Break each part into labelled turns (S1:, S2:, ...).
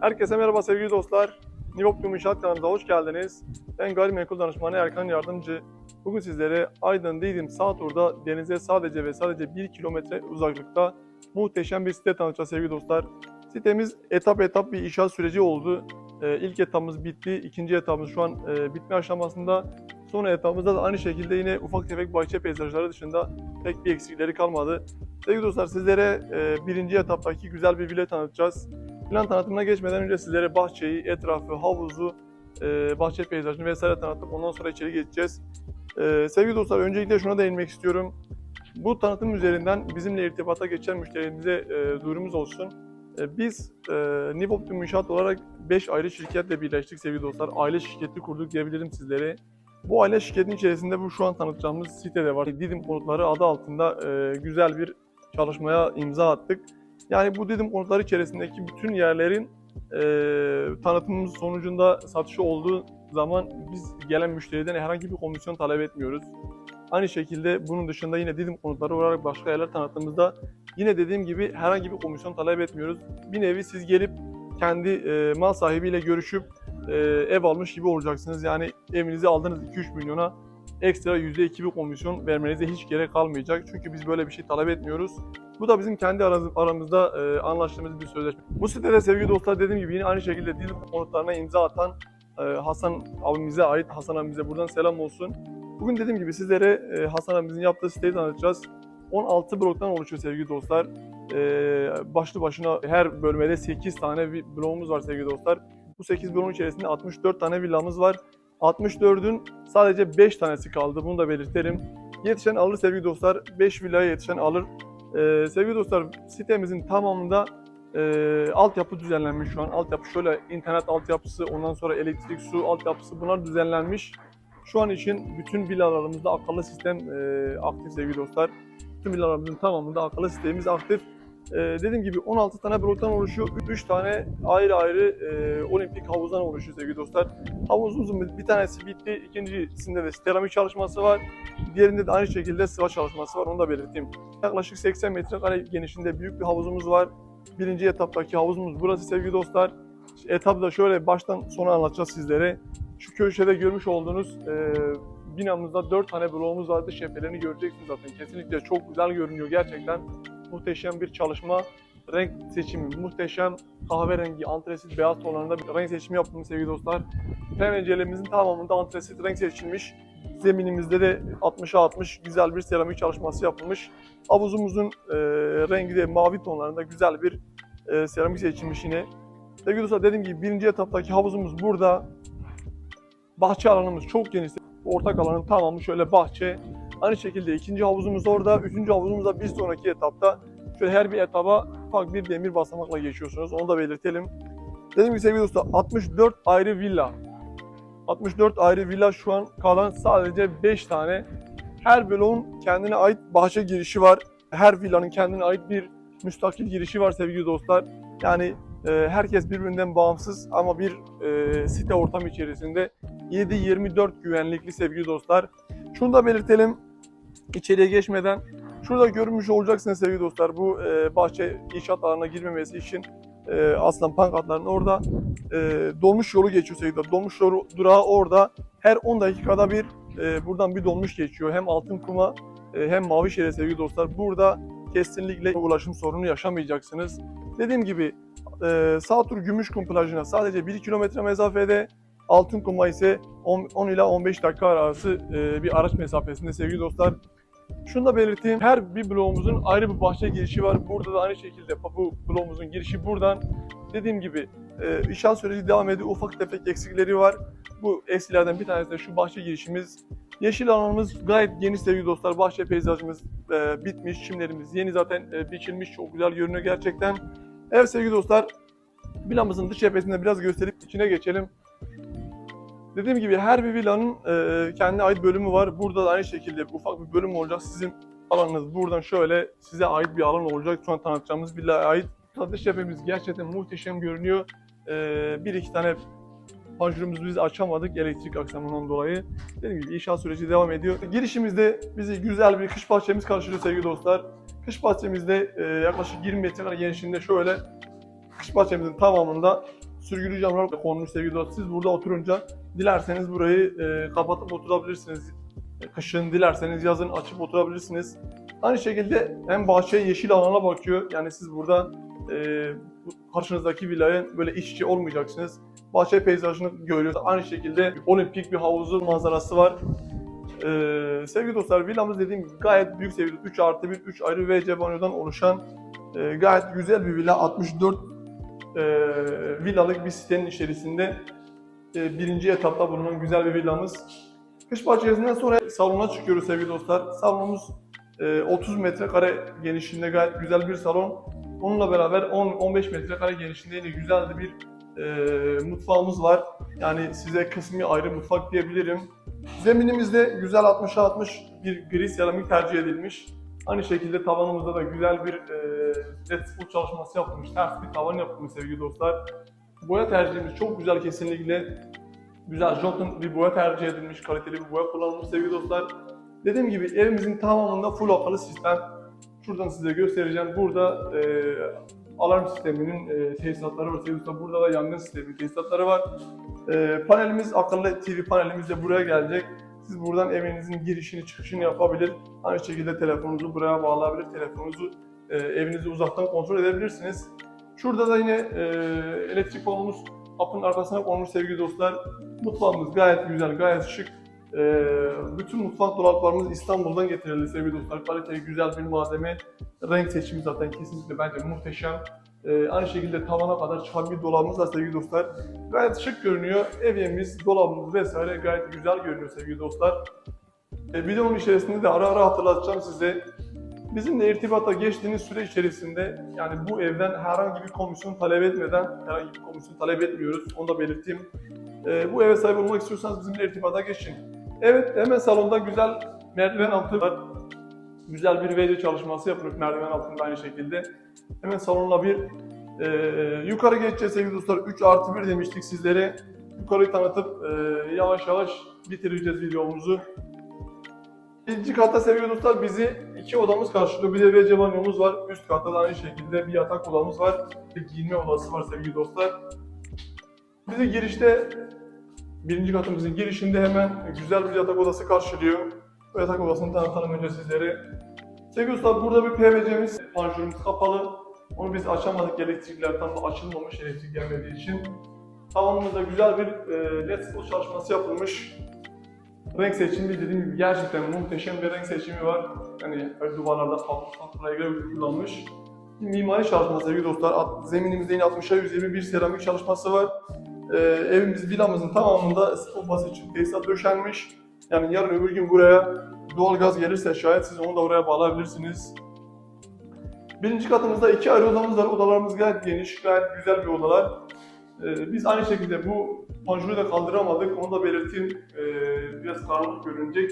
S1: Herkese merhaba sevgili dostlar. New Optimum İnşaat kanalımıza hoş geldiniz. Ben gayrimenkul danışmanı Erkan Yardımcı. Bugün sizlere Aydın Didim Sağtur'da denize sadece ve sadece 1 kilometre uzaklıkta muhteşem bir site tanıtacağız sevgili dostlar. Sitemiz etap etap bir inşaat süreci oldu. Ee, ilk etapımız bitti, ikinci etapımız şu an e, bitme aşamasında. Son etapımızda da aynı şekilde yine ufak tefek bahçe peyzajları dışında pek bir eksikleri kalmadı. Sevgili dostlar sizlere e, birinci etaptaki güzel bir villa tanıtacağız. Plan tanıtımına geçmeden önce sizlere bahçeyi, etrafı, havuzu, e, bahçe peyzajını vesaire tanıtıp ondan sonra içeri geçeceğiz. E, sevgili dostlar öncelikle şuna değinmek istiyorum. Bu tanıtım üzerinden bizimle irtibata geçen müşterilerimize e, duyurumuz olsun. E, biz e, Optimum İnşaat olarak 5 ayrı şirketle birleştik sevgili dostlar. Aile şirketi kurduk diyebilirim sizlere. Bu aile şirketin içerisinde bu şu an tanıtacağımız sitede var. Didim Konutları adı altında e, güzel bir çalışmaya imza attık. Yani bu Didim Konutları içerisindeki bütün yerlerin e, tanıtımımız sonucunda satışı olduğu zaman biz gelen müşteriden herhangi bir komisyon talep etmiyoruz. Aynı şekilde bunun dışında yine Didim Konutları olarak başka yerler tanıttığımızda yine dediğim gibi herhangi bir komisyon talep etmiyoruz. Bir nevi siz gelip kendi e, mal sahibiyle görüşüp e, ev almış gibi olacaksınız. Yani evinizi aldınız 2-3 milyona ekstra %2 bir komisyon vermenize hiç gerek kalmayacak. Çünkü biz böyle bir şey talep etmiyoruz. Bu da bizim kendi aramız- aramızda e, anlaştığımız bir sözleşme. Bu sitede sevgili dostlar dediğim gibi yine aynı şekilde dil konutlarına imza atan e, Hasan abimize ait Hasan abimize buradan selam olsun. Bugün dediğim gibi sizlere e, Hasan abimizin yaptığı siteyi tanıtacağız. 16 bloktan oluşuyor sevgili dostlar. E, başlı başına her bölmede 8 tane bir bloğumuz var sevgili dostlar. Bu 8 bloğun içerisinde 64 tane villamız var. 64'ün sadece 5 tanesi kaldı. Bunu da belirtelim. Yetişen alır sevgili dostlar. 5 villaya yetişen alır. Ee, sevgili dostlar sitemizin tamamında e, altyapı düzenlenmiş şu an. Altyapı şöyle internet altyapısı, ondan sonra elektrik, su altyapısı bunlar düzenlenmiş. Şu an için bütün villalarımızda akıllı sistem e, aktif sevgili dostlar. Bütün villalarımızın tamamında akıllı sistemimiz aktif. Ee, dediğim gibi 16 tane bloktan oluşuyor. 3 tane ayrı ayrı e, olimpik havuzdan oluşuyor sevgili dostlar. Havuzumuzun bir tanesi bitti. İkincisinde de seramik çalışması var. Diğerinde de aynı şekilde sıva çalışması var. Onu da belirteyim. Yaklaşık 80 metrekare genişliğinde büyük bir havuzumuz var. Birinci etaptaki havuzumuz burası sevgili dostlar. Etabı da şöyle baştan sona anlatacağız sizlere. Şu köşede görmüş olduğunuz e, binamızda 4 tane bloğumuz vardı. Şephelerini göreceksiniz zaten. Kesinlikle çok güzel görünüyor gerçekten. Muhteşem bir çalışma. Renk seçimi muhteşem. Kahverengi, antresit, beyaz tonlarında bir renk seçimi yaptım sevgili dostlar. Pencerelerimizin tamamında antresit renk seçilmiş. Zeminimizde de 60'a 60 güzel bir seramik çalışması yapılmış. Havuzumuzun e, rengi de mavi tonlarında güzel bir e, seramik seçilmiş yine. Sevgili dostlar dediğim gibi birinci etaptaki havuzumuz burada. Bahçe alanımız çok geniş. Ortak alanın tamamı şöyle bahçe. Aynı şekilde ikinci havuzumuz orada. Üçüncü havuzumuz da bir sonraki etapta. Şöyle her bir etaba ufak bir demir basamakla geçiyorsunuz. Onu da belirtelim. Dediğim gibi sevgili dostlar 64 ayrı villa. 64 ayrı villa şu an kalan sadece 5 tane. Her bloğun kendine ait bahçe girişi var. Her villanın kendine ait bir müstakil girişi var sevgili dostlar. Yani e, herkes birbirinden bağımsız ama bir e, site ortam içerisinde 7-24 güvenlikli sevgili dostlar. Şunu da belirtelim içeriye geçmeden. Şurada görmüş olacaksınız sevgili dostlar bu e, bahçe inşaat alanına girmemesi için e, aslan pankartların orada e, dolmuş yolu geçiyor sevgili dostlar. Dolmuş yolu durağı orada. Her 10 dakikada bir e, buradan bir dolmuş geçiyor. Hem altın kuma e, hem mavi şehre sevgili dostlar. Burada kesinlikle ulaşım sorunu yaşamayacaksınız. Dediğim gibi e, Sağtur Gümüşkum plajına sadece 1 kilometre mesafede Altın Kuma ise 10, 10 ila 15 dakika arası e, bir araç mesafesinde sevgili dostlar. Şunu da belirteyim. Her bir bloğumuzun ayrı bir bahçe girişi var. Burada da aynı şekilde bu bloğumuzun girişi buradan. Dediğim gibi e, inşaat süreci devam ediyor. Ufak tefek eksikleri var. Bu eksilerden bir tanesi de şu bahçe girişimiz. Yeşil alanımız gayet geniş sevgili dostlar. Bahçe peyzajımız e, bitmiş. Çimlerimiz yeni zaten e, biçilmiş. Çok güzel görünüyor gerçekten. Evet sevgili dostlar. Villamızın dış cephesinde biraz gösterip içine geçelim. Dediğim gibi her bir villanın e, kendine ait bölümü var. Burada da aynı şekilde ufak bir bölüm olacak. Sizin alanınız buradan şöyle size ait bir alan olacak. An tanıtacağımız villaya ait. Dış cephemiz gerçekten muhteşem görünüyor. E, bir iki tane panjurumuzu biz açamadık elektrik aksamından dolayı. Dediğim gibi inşaat süreci devam ediyor. Girişimizde bizi güzel bir kış bahçemiz karşılıyor sevgili dostlar. Kış bahçemizde e, yaklaşık 20 metrekare genişliğinde şöyle kış bahçemizin tamamında sürgülü camlar konmuş sevgili dostlar. Siz burada oturunca dilerseniz burayı e, kapatıp oturabilirsiniz. Kışın dilerseniz yazın açıp oturabilirsiniz. Aynı şekilde hem bahçe yeşil alana bakıyor. Yani siz burada e, karşınızdaki villaya böyle iç içe olmayacaksınız. Bahçe peyzajını görüyorsunuz. Aynı şekilde olimpik bir havuzu manzarası var. Ee, sevgili dostlar villamız dediğim gibi gayet büyük seviyede 3 artı 1, 3 ayrı WC banyodan oluşan e, gayet güzel bir villa. 64 e, villalık bir sitenin içerisinde birinci etapta bulunan güzel bir villamız. Kış bahçesinden sonra salona çıkıyoruz sevgili dostlar. Salonumuz e, 30 metrekare genişliğinde gayet güzel bir salon. Onunla beraber 10-15 metrekare genişliğinde yine güzel bir e, mutfağımız var. Yani size kısmi ayrı mutfak diyebilirim. Zeminimizde güzel 60'a 60 bir gri seramik tercih edilmiş. Aynı şekilde tavanımızda da güzel bir e, led çalışması yapılmış. Ters bir tavan yapılmış sevgili dostlar. Boya tercihimiz çok güzel kesinlikle. Güzel Jotun bir boya tercih edilmiş, kaliteli bir boya kullanılmış sevgili dostlar. Dediğim gibi evimizin tamamında full akıllı sistem. Şuradan size göstereceğim. Burada e, alarm sisteminin e, tesisatları var. sevgili. Burada da yangın sistemi tesisatları var. E, panelimiz akıllı TV panelimiz de buraya gelecek. Siz buradan evinizin girişini çıkışını yapabilir. Aynı şekilde telefonunuzu buraya bağlayabilir. Telefonunuzu e, evinizi uzaktan kontrol edebilirsiniz. Şurada da yine e, elektrik kolumuz kapının arkasına konmuş sevgili dostlar. Mutfağımız gayet güzel, gayet şık. E, bütün mutfak dolaplarımız İstanbul'dan getirildi sevgili dostlar. Kaliteli güzel bir malzeme. Renk seçimi zaten kesinlikle bence muhteşem. E, aynı şekilde tavana kadar çıkan bir dolabımız var sevgili dostlar. Gayet şık görünüyor. Evimiz, dolabımız vesaire gayet güzel görünüyor sevgili dostlar. E, videonun içerisinde de ara ara hatırlatacağım size. Bizimle irtibata geçtiğiniz süre içerisinde yani bu evden herhangi bir komisyon talep etmeden, herhangi bir komisyon talep etmiyoruz. Onu da belirteyim. E, bu eve sahip olmak istiyorsanız bizimle irtibata geçin. Evet, hemen salonda güzel merdiven altı var. Güzel bir WC çalışması yapılmış merdiven altında aynı şekilde. Hemen salonla bir e, yukarı geçeceğiz sevgili dostlar. 3 artı 1 demiştik sizlere. Yukarıyı tanıtıp e, yavaş yavaş bitireceğiz videomuzu. İkinci katta sevgili dostlar bizi iki odamız karşılıyor. Bir de WC banyomuz var. Üst katta da aynı şekilde bir yatak odamız var. Bir giyinme odası var sevgili dostlar. Bizi girişte birinci katımızın girişinde hemen güzel bir yatak odası karşılıyor. Bu yatak odasını tanıtalım önce sizlere. Sevgili dostlar burada bir PVC'miz, panjurumuz kapalı. Onu biz açamadık elektrikler tam da açılmamış elektrik gelmediği için. Tavanımızda güzel bir e, led spool çalışması yapılmış. Renk seçimi dediğim gibi gerçekten muhteşem bir renk seçimi var. Yani böyle duvarlarda farklı farklı renkler kullanmış. Mimari çalışması sevgili dostlar. Zeminimizde yine 60'a 120 bir seramik çalışması var. Ee, evimiz, villamızın tamamında ısı basit tesisat döşenmiş. Yani yarın öbür gün buraya doğal gaz gelirse şayet siz onu da oraya bağlayabilirsiniz. Birinci katımızda iki ayrı odamız var. Odalarımız gayet geniş, gayet güzel bir odalar. Ee, biz aynı şekilde bu panjuru da kaldıramadık. Onu da belirteyim. Ee, biraz karanlık görünecek.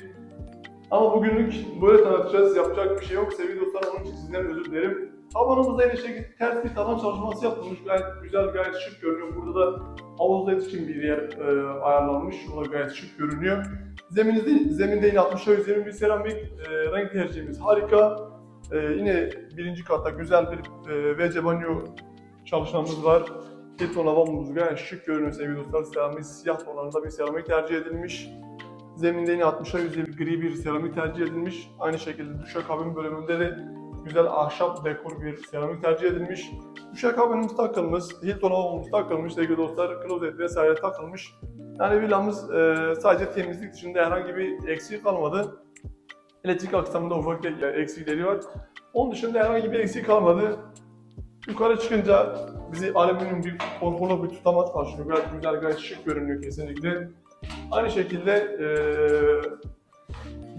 S1: Ama bugünlük böyle tanıtacağız. Yapacak bir şey yok. Sevgili dostlar onun için sizden özür dilerim. Tavanımızda yine şekilde ters bir tavan çalışması yapılmış. Gayet güzel, gayet şık görünüyor. Burada da havuzda için bir yer e, ayarlanmış. O da gayet şık görünüyor. Zemininde, zeminde yine 60'a 120 bir seramik. E, renk tercihimiz harika. E, yine birinci katta güzel bir e, WC banyo çalışmamız var. Hilton lavabomuz gayet şık görünüyor sevgili dostlar. Seramik siyah tonlarında bir seramik tercih edilmiş. Zeminde yine 60'a 120 gri bir seramik tercih edilmiş. Aynı şekilde duşakabin bölümünde de güzel ahşap dekor bir seramik tercih edilmiş. Duşakabinimiz takılmış, Hilton lavabomuz takılmış sevgili dostlar. Klozet vesaire takılmış. Yani villamız e, sadece temizlik dışında herhangi bir eksiği kalmadı. Elektrik aksamında ufak bir eksikleri var. Onun dışında herhangi bir eksiği kalmadı. Yukarı çıkınca bizi alüminyum bir konforlu bir tutamat karşılıyor. Gayet güzel, gayet şık görünüyor kesinlikle. Aynı şekilde eee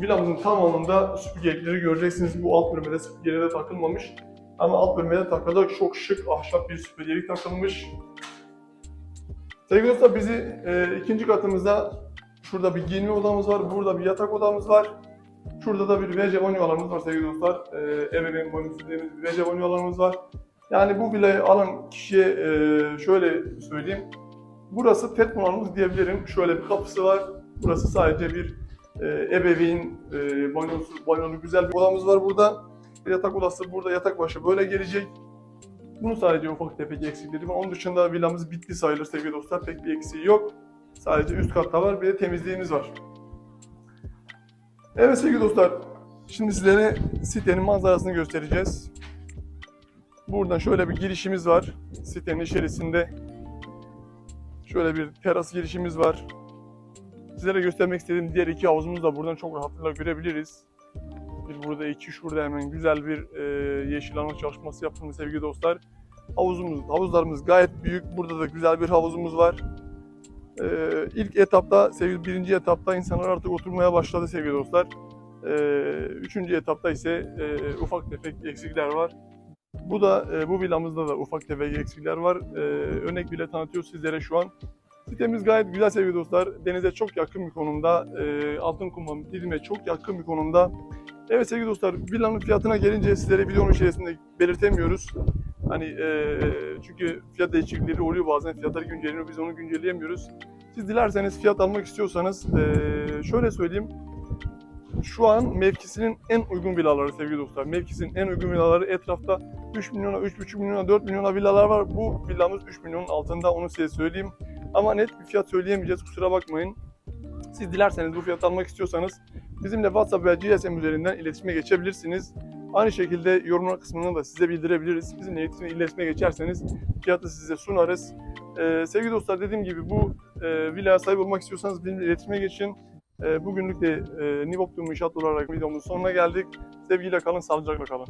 S1: villamızın tamamında süpürgelikleri göreceksiniz. Bu alt bölmede süpürgeleri de takılmamış. Ama alt bölmede takılı çok şık ahşap bir süpürgelik takılmış. Sevgili dostlar bizi eee, ikinci katımızda şurada bir giyinme odamız var, burada bir yatak odamız var. Şurada da bir WC banyo alanımız var sevgili dostlar. Eee ebeveyn banyosu dediğimiz bir WC banyo alanımız var. Yani bu villayı alan kişiye eee, şöyle söyleyeyim. Burası pet alanımız diyebilirim. Şöyle bir kapısı var. Burası sadece bir eee, ebeveyn eee banyosu, banyolu güzel bir odamız var burada. Yatak odası burada yatak başı böyle gelecek. Bunun sadece ufak tefek eksikleri var. Onun dışında villamız bitti sayılır sevgili dostlar. Pek bir eksiği yok. Sadece üst katta var. Bir de temizliğimiz var. Evet sevgili dostlar. Şimdi sizlere sitenin manzarasını göstereceğiz. Buradan şöyle bir girişimiz var. Sitenin içerisinde şöyle bir teras girişimiz var. Sizlere göstermek istediğim diğer iki havuzumuzu da buradan çok rahatlıkla görebiliriz. Bir burada iki, şurada hemen güzel bir e, yeşil alan çalışması yapılmış sevgili dostlar. Havuzumuz, havuzlarımız gayet büyük. Burada da güzel bir havuzumuz var. E, ilk etapta, sevgili birinci etapta insanlar artık oturmaya başladı sevgili dostlar. E, üçüncü etapta ise e, ufak tefek eksikler var. Bu da e, bu villamızda da ufak tefek eksikler var. E, örnek bile tanıtıyoruz sizlere şu an. Sitemiz gayet güzel sevgili dostlar. Denize çok yakın bir konumda. E, Altınkum'a, Didim'e çok yakın bir konumda. Evet sevgili dostlar, villanın fiyatına gelince sizlere videonun içerisinde belirtemiyoruz. Hani e, çünkü fiyat değişiklikleri oluyor bazen fiyatlar güncelleniyor biz onu güncelleyemiyoruz. Siz dilerseniz fiyat almak istiyorsanız e, şöyle söyleyeyim. Şu an mevkisinin en uygun villaları sevgili dostlar. Mevkisinin en uygun villaları etrafta 3 milyona, 3,5 milyona, 4 milyona villalar var. Bu villamız 3 milyonun altında onu size söyleyeyim. Ama net bir fiyat söyleyemeyeceğiz kusura bakmayın. Siz dilerseniz bu fiyatı almak istiyorsanız bizimle WhatsApp veya GSM üzerinden iletişime geçebilirsiniz. Aynı şekilde yorumlar kısmını da size bildirebiliriz. Bizimle iletişime, iletişime geçerseniz fiyatı size sunarız. Ee, sevgili dostlar dediğim gibi bu e, villaya sahip olmak istiyorsanız bizimle iletişime geçin. E, bugünlük de e, Nivoptum İnşaat olarak videomuzun sonuna geldik. Sevgiyle kalın, sağlıcakla kalın.